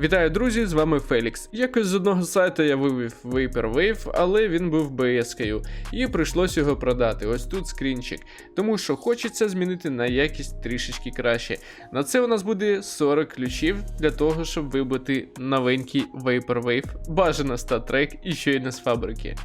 Вітаю, друзі! З вами Фелікс. Якось з одного сайту я вивів Vaporwave, але він був БС-кою, і прийшлось його продати. Ось тут скрінчик. Тому що хочеться змінити на якість трішечки краще. На це у нас буде 40 ключів для того, щоб вибити новенький Vaporwave, бажано статрек і ще й не з фабрики.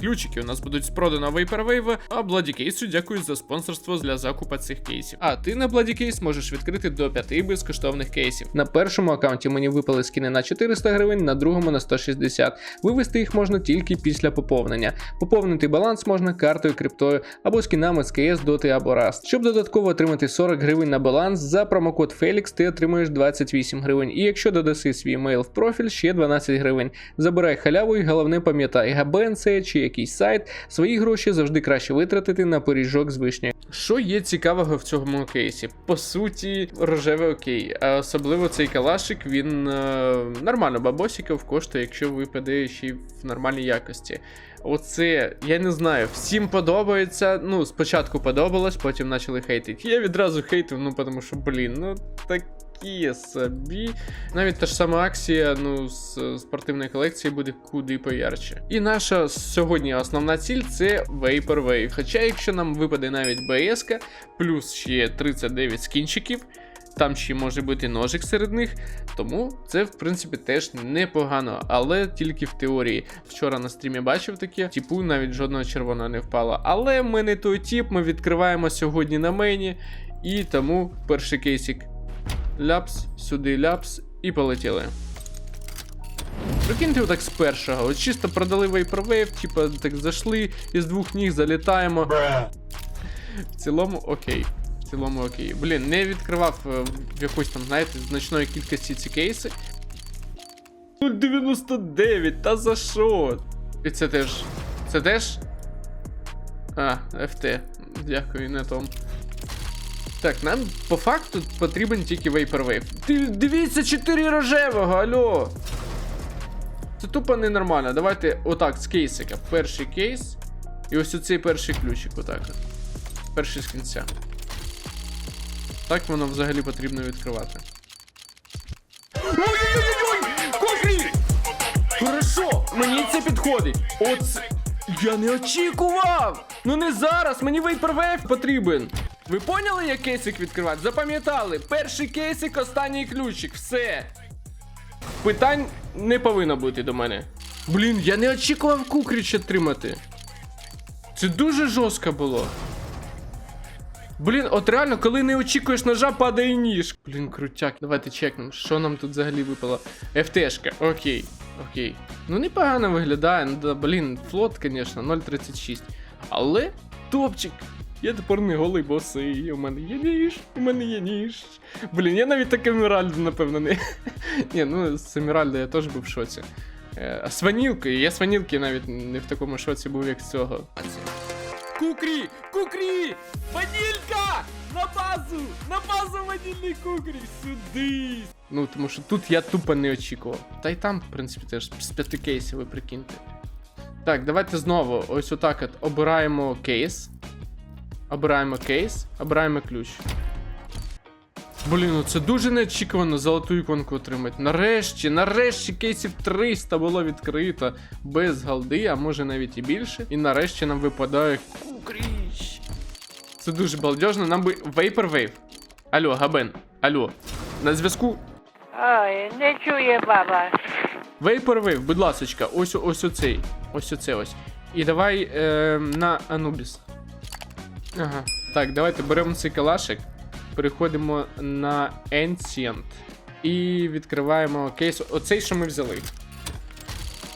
Ключики у нас будуть з проданого Vaporwave, а Case дякую за спонсорство для закупа цих кейсів. А ти на Case можеш відкрити до 5 безкоштовних кейсів. На першому аккаунті мені випали скини на 400 гривень, на другому на 160. Вивести їх можна тільки після поповнення. Поповнити баланс можна картою, криптою або скінами з CS, Dota або Rust. Щоб додатково отримати 40 гривень на баланс, за промокод Felix ти отримуєш 28 гривень. І якщо додаси свій емейл в профіль, ще 12 гривень. Забирай халяву і головне пам'ятай, ГБН це чи якийсь сайт, свої гроші завжди краще витратити на пиріжок з вишні. Що є цікавого в цьому кейсі? По суті, рожеве окей. А особливо цей калашик, він е, нормально бабосиків коштує, якщо випаде ще в нормальній якості. Оце, я не знаю, всім подобається. Ну, спочатку подобалось, потім почали хейтити. Я відразу хейтив, ну тому що, блін, ну такі собі. Навіть та ж сама акція, ну, з спортивної колекції буде куди поярче. І наша сьогодні основна ціль це Vaporwave. Хоча, якщо нам випаде навіть БС, плюс ще 39 скінчиків. Там ще може бути ножик серед них, тому це в принципі теж непогано, але тільки в теорії. Вчора на стрімі бачив таке, типу навіть жодного червоного не впало. Але ми не той тип, ми відкриваємо сьогодні на мені, і тому перший кейсик ляпс, сюди ляпс і полетіли. Прикиньте отак з першого. От чисто продали Vaporwave, типа так зайшли, із двох ніг залітаємо. В цілому окей. В цілому окей. Блін, не відкривав е, в якоїсь там, знаєте, значної кількості ці кейси. 0,99, та за що? І це теж. Це теж. А, FT. Дякую, не Том. Так, нам по факту потрібен тільки Vaporwave. Ти дивіться, 4 рожевого, алло! Це тупо ненормально. Давайте отак, з кейсика. Перший кейс. І ось оцей перший ключик, отак. Перший з кінця. Так воно взагалі потрібно відкривати. Ой-ой-ой! Кофі! Хорошо, мені це підходить. Оце. Я не очікував! Ну не зараз, мені Vaporwave потрібен. Ви поняли, як кейсик відкривати? Запам'ятали, перший кейсик, останній ключик, все. Питань не повинно бути до мене. Блін, я не очікував кукріч отримати. Це дуже жорстко було. Блін, от реально, коли не очікуєш ножа, падає ніж. Блін, крутяк. Давайте чекнемо, що нам тут взагалі випало. ФТшка, окей. Окей. Ну непогано виглядає. Ну да, блін, флот, звісно, 0.36. Але топчик. Я тепер не голий босий, у мене є ніж, у мене є ніж. Блін, я навіть так Еміральду, напевно, не. Ні, ну з Еміральда я теж був в шоці. Е, А з ванілкою, я з ванілки навіть не в такому шоці був, як з цього. Кукрі! Кукрі! Ванілька! На базу! На базу ванільний кукрі! Сюди! Ну, тому що тут я тупо не очікував. Та й там, в принципі, теж з п'яти кейсів, ви прикиньте. Так, давайте знову ось отак от обираємо кейс. Обираємо кейс, обираємо ключ. Блін, ну це дуже неочікувано золоту іконку отримати. Нарешті, нарешті кейсів 300 було відкрито без голди, а може навіть і більше. І нарешті нам випадає кукріч. Це дуже балдежно, нам би Vaporwave. Алло, Габен, алло. На зв'язку Ой, не чує баба. Vaporwave, будь ласочка, ось ось оцей. Ось оце ось. І давай е, на Anubis. Ага. Так, давайте беремо цей калашик. Переходимо на Ancient. І відкриваємо кейс. Оцей, що ми взяли.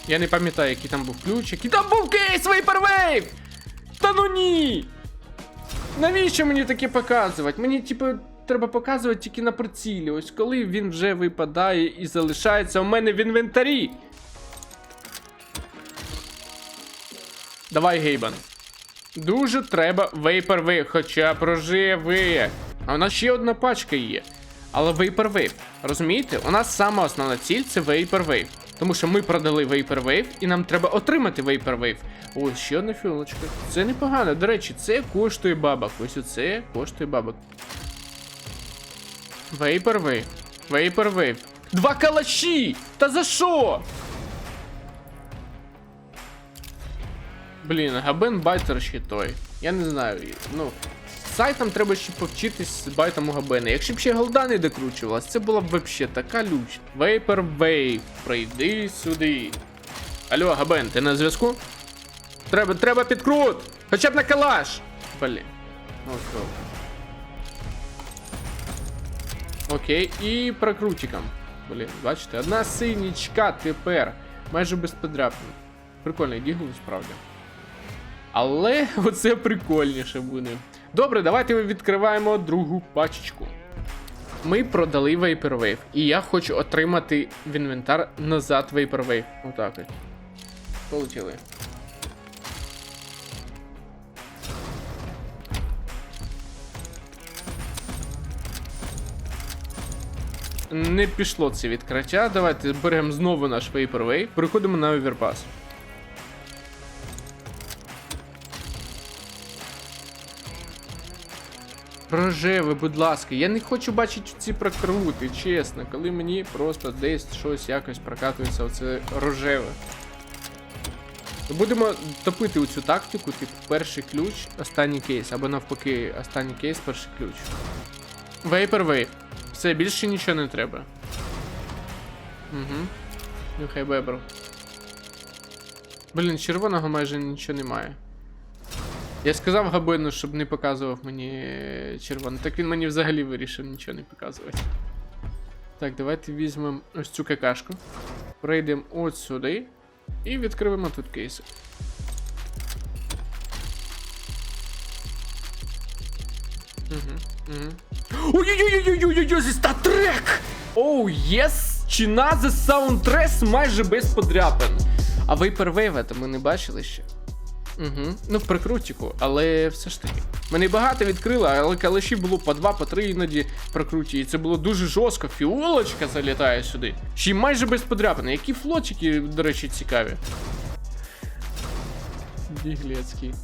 Я не пам'ятаю, який там був ключ. Який там був кейс Vaporwave! Та ну ні! Навіщо мені таке показувати? Мені, типу, треба показувати тільки на прицілі. Ось коли він вже випадає і залишається у мене в інвентарі. Давай, Гейбан. Дуже треба Vaporwave, хоча б рожевий. А у нас ще одна пачка є. Але Vaporwave. Розумієте? У нас сама основна ціль це Vaporwave. Тому що ми продали Vaporwave і нам треба отримати Vaporwave. Ось ще одна фіолочка. Це непогано. До речі, це коштує бабок. Ось оце коштує бабок. Вейпервейв. Вейпервейв. Два калаші! Та за що? Блін, Габен байтер ще той. Я не знаю. Ну, сайтам треба ще повчитись з байтом у Габена. Якщо б ще голда не докручувалась, це була б вообще така люч. Вейпервейв, прийди сюди. Алло, Габен, ти на зв'язку? Треба, треба підкрут! Хоча б на калаш! Блін. Ну. Окей, і прокрутиком. Блін, бачите, одна синічка тепер. Майже без подряпин. Прикольний дігл, справді. Але оце прикольніше буде. Добре, давайте відкриваємо другу пачечку. Ми продали Vaporwave, і я хочу отримати в інвентар назад Vaporwave. Отак от. Полетіли. Не пішло це відкриття. Давайте беремо знову наш Vaporwave. Переходимо на Overpass. Рожеве, будь ласка, я не хочу бачити ці прокрути, чесно, коли мені просто десь щось якось прокатується оце рожеве. Будемо топити оцю тактику, типу перший ключ, останній кейс, або навпаки, останній кейс, перший ключ. Vapor Wave. Все, більше нічого не треба. Угу. Нюхай бебр. Блін, червоного майже нічого немає. Я сказав Габину, щоб не показував мені червоний. Так він мені взагалі вирішив нічого не показувати. Так, давайте візьмемо ось цю какашку. Пройдемо от сюди. І відкриємо тут кейси. Угу, угу. Ой-ой-ой-ой-ой-ой, зі статрек! Оу, єс! Чина за саундтрес майже без подряпин. А Vaporwave то ми не бачили ще. Угу. Ну, в прикрутіку, але все ж таки. Мене багато відкрило, але калашів було по два, по три іноді прокруті. І це було дуже жорстко. Фіолочка залітає сюди. Ще майже без подряпини. Які флотики, до речі, цікаві. Біглецький.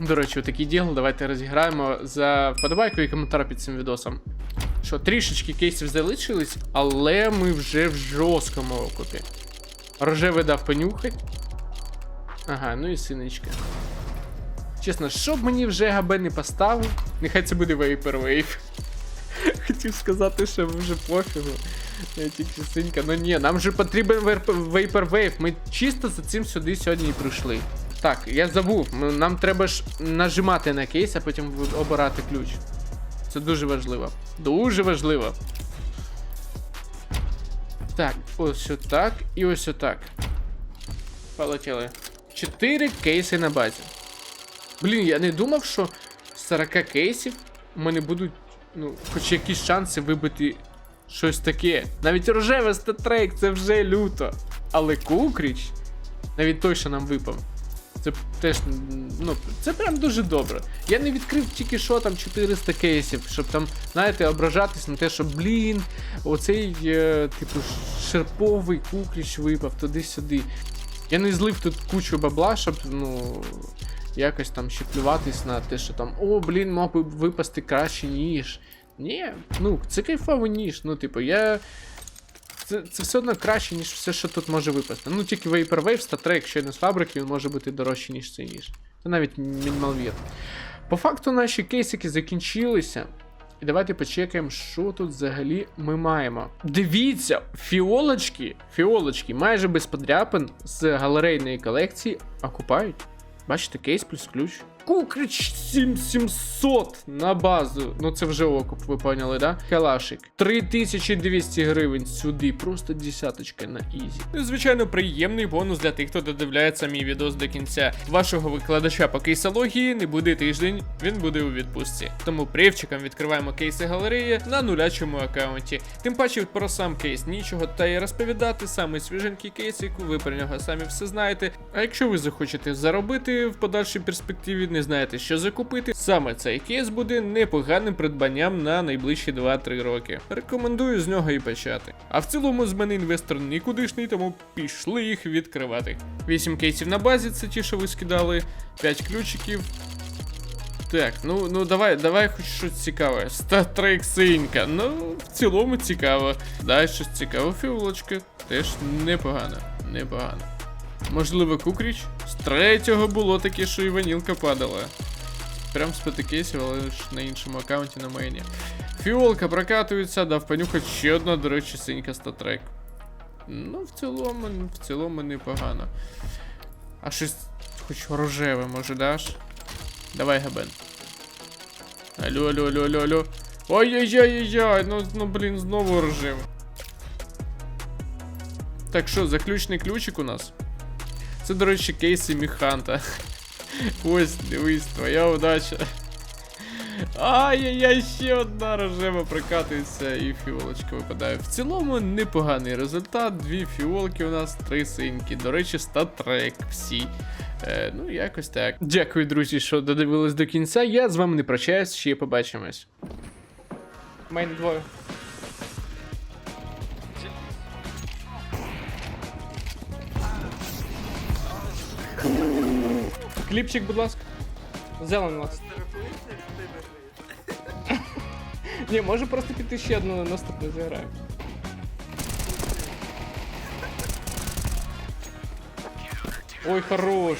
До речі, отакий діл, давайте розіграємо за вподобайку і коментар під цим відосом. Що, трішечки кейсів залишились, але ми вже в жорсткому окупі. Рожевий дав понюхать. Ага, ну і синичка. Чесно, що б мені вже ГБ не поставив, нехай це буде Vaporwave. Хотів сказати, що вже пофігу. Тільки. Ну ні, нам же потрібен Vapor- Vaporwave. Ми чисто за цим сюди сьогодні і прийшли. Так, я забув. Нам треба ж нажимати на кейс, а потім обирати ключ. Це дуже важливо. Дуже важливо. Так, ось отак і ось отак. Полетіли. 4 кейси на базі. Блін, я не думав, що з 40 кейсів у мене будуть, ну, хоч якісь шанси вибити щось таке. Навіть рожевий статрек, це вже люто. Але Кукріч, навіть той, що нам випав. Це теж, ну, це прям дуже добре. Я не відкрив тільки що там 400 кейсів, щоб там, знаєте, ображатись на те, що, блін, оцей, е, типу, шерповий кукріч випав туди-сюди. Я не злив тут кучу бабла, щоб, ну, якось там ще плюватись на те, що там, о, блін, мав би випасти краще ніж. Ні, ну, це кайфовий ніж. Ну, типу, я. Це, це все одно краще, ніж все, що тут може випасти. Ну, тільки Vaporwave, статрек, не з фабрики, він може бути дорожчий, ніж цей ніж. Це навіть мінімалвір. По факту наші кейсики закінчилися. І давайте почекаємо, що тут взагалі ми маємо. Дивіться, фіолочки, фіолочки майже без подряпин з галерейної колекції окупають. Бачите, кейс плюс ключ. Кукрич 7700 на базу. Ну це вже окуп, ви поняли, да? Калашик. 3200 гривень сюди, просто десяточка на ізі. Ну, звичайно, приємний бонус для тих, хто додивляється мій відос до кінця. Вашого викладача по кейсології не буде тиждень, він буде у відпустці. Тому привчиком відкриваємо кейси галереї на нулячому аккаунті. Тим паче про сам кейс нічого та й розповідати, саме свіженький кейсик, ви про нього самі все знаєте. А якщо ви захочете заробити в подальшій перспективі, не знаєте, що закупити, саме цей кейс буде непоганим придбанням на найближчі 2-3 роки. Рекомендую з нього і почати. А в цілому з мене інвестор нікудишний, тому пішли їх відкривати. 8 кейсів на базі, це ті, що ви скидали, 5 ключиків. Так, ну ну давай, давай хоч щось цікаве. Статрек синька. Ну, в цілому цікаво. Дай щось цікаве. Фіолочка теж непогано. Непогано. Можливо, кукріч? З третього було таке, що і ванілка падала. Прям з але ж на іншому аккаунті на мейні. Фіолка прокатується, дав понюхати ще одна, до речі, синька статрек. Ну, в цілому, в цілому непогано. А щось хоч рожеве, може даш? Давай, Габен. Алло, алло, алло, алло, алло. Ой-ой-ой-ой, ну, ну блін, знову рожеве. Так що, заключний ключик у нас. Це, до речі, кейси Міханта. Ось, дивись, твоя удача. Ай-яй-яй, ще одна рожева прокатується і фіолочка випадає. В цілому непоганий результат. Дві фіолки у нас, три синьки. До речі, статрек всі. Е, ну, якось так. Дякую, друзі, що додивились до кінця. Я з вами не прощаюсь, ще побачимось. Мейн двоє. Кліпчик, будь ласка. Зелен у вас. Ні, може просто піти ще одну наступну зіграємо. Ой, хорош.